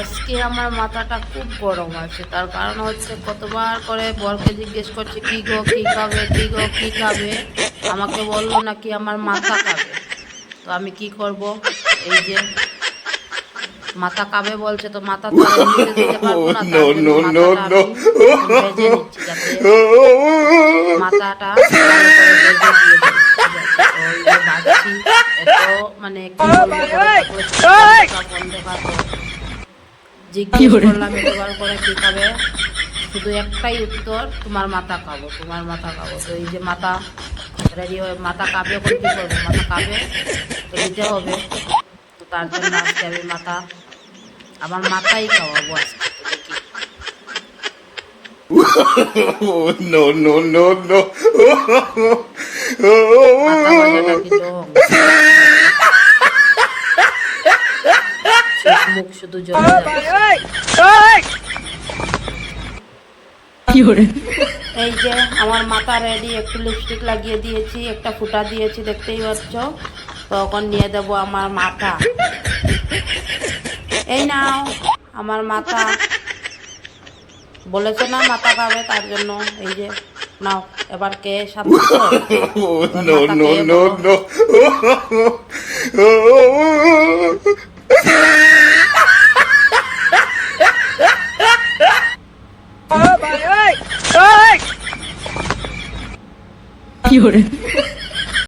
আজকে আমার মাথাটা খুব গরম আছে। তার কারণ হচ্ছে কতবার করে বরকে জিজ্ঞেস করছে কি গো কি খাবে কি গো কি খাবে? আমাকে বলল নাকি আমার মাথা খাবে। তো আমি কি করব? এই যে মাথা কাবে বলছে তো মাথা তো দিতে পারব না মাথাটা আমি ভেজে নিচ্ছি যাতে মাথাটা ভালো করে ভেজে দিয়ে দিই। ঠিক আছে? তো এই যে ভাজছি, এত মানে। জিজ্ঞেস করলাম করে কি খাবে? শুধু একটাই উত্তর তোমার মাথা খাব তোমার মাথা খাব। তো এই যে মাথা রেডি হয়ে মাথা কাবে এখন কি করব? মাথা কাবে তো দিতে হবে। তো তার জন্য আজকে আমি মাথা আমার মাথাই খাওয়াবো আজকে। Oh, no, no, no, no. মুখ শুধু জলে এই যে আমার মাথা রেডি একটু লিপস্টিক লাগিয়ে দিয়েছি একটা ফুটা দিয়েছি দেখতেই পাচ্ছ? তখন নিয়ে দেব আমার মাথা। এই নাও আমার মাথা। বলেছে না মাথা খাবে তার জন্য এই যে নাও এবার কে সাথে no, no, no, no. 有人